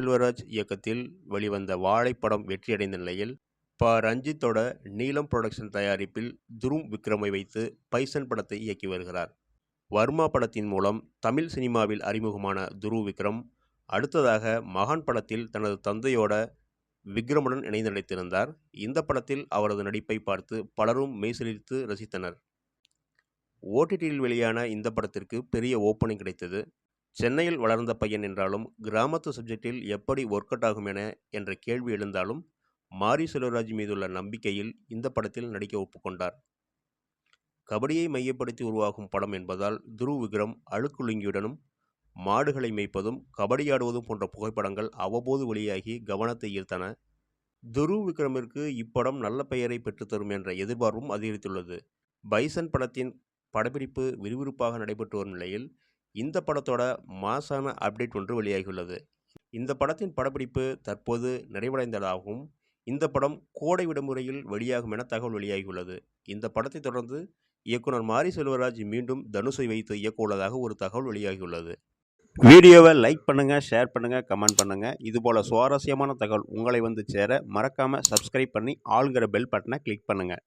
செல்வராஜ் இயக்கத்தில் வெளிவந்த வாழைப்படம் வெற்றியடைந்த நிலையில் ப. ரஞ்சித்தோட நீலம் புரொடக்ஷன் தயாரிப்பில் துரும் விக்ரமை வைத்து பைசன் படத்தை இயக்கி வருகிறார். வர்மா படத்தின் மூலம் தமிழ் சினிமாவில் அறிமுகமான துரு விக்ரம் அடுத்ததாக மகான் படத்தில் தனது தந்தையோட விக்ரமுடன் இணைந்து நடித்திருந்தார் இந்த படத்தில் அவரது நடிப்பை பார்த்து பலரும் மெய்சிலித்து ரசித்தனர். ஓடிடியில் வெளியான இந்த படத்திற்கு பெரிய ஓப்பனிங் கிடைத்தது. சென்னையில் வளர்ந்த பையன் என்றாலும் கிராமத்து சப்ஜெக்டில் எப்படி ஒர்க் அவுட் ஆகும் என என்ற கேள்வி எழுந்தாலும் மாரி செல்வராஜ் மீதுள்ள நம்பிக்கையில் இந்த படத்தில் நடிக்க ஒப்புக்கொண்டார். கபடியை மையப்படுத்தி உருவாகும் படம் என்பதால் துருவ் விக்ரம் அழுக்குலுங்கியுடனும் மாடுகளை மேய்ப்பதும் கபடியாடுவதும் போன்ற புகைப்படங்கள் அவ்வப்போது வெளியாகி கவனத்தை ஈர்த்தன. துருவ் விக்ரமிற்கு இப்படம் நல்ல பெயரை பெற்றுத்தரும் என்ற எதிர்பார்ப்பும் அதிகரித்துள்ளது. பைசன் படத்தின் படப்பிடிப்பு விறுவிறுப்பாக நடைபெற்று வரும் நிலையில் இந்த படத்தோட மாசான அப்டேட் ஒன்று வெளியாகியுள்ளது. இந்த படத்தின் படப்பிடிப்பு தற்போது நிறைவடைந்ததாகவும் இந்த படம் கோடை விடுமுறையில் வெளியாகும் என தகவல் வெளியாகியுள்ளது. இந்த படத்தை தொடர்ந்து இயக்குனர் மாரி செல்வராஜ் மீண்டும் தனுஷை வைத்து இயக்க உள்ளதாக ஒரு தகவல் வெளியாகியுள்ளது. வீடியோவை லைக் பண்ணுங்கள் ஷேர் பண்ணுங்கள் கமெண்ட் பண்ணுங்கள் இதுபோல் சுவாரஸ்யமான தகவல் உங்களை வந்து சேர மறக்காமல் சப்ஸ்கிரைப் பண்ணி ஆளுங்கிற பெல் பட்டனை கிளிக் பண்ணுங்கள்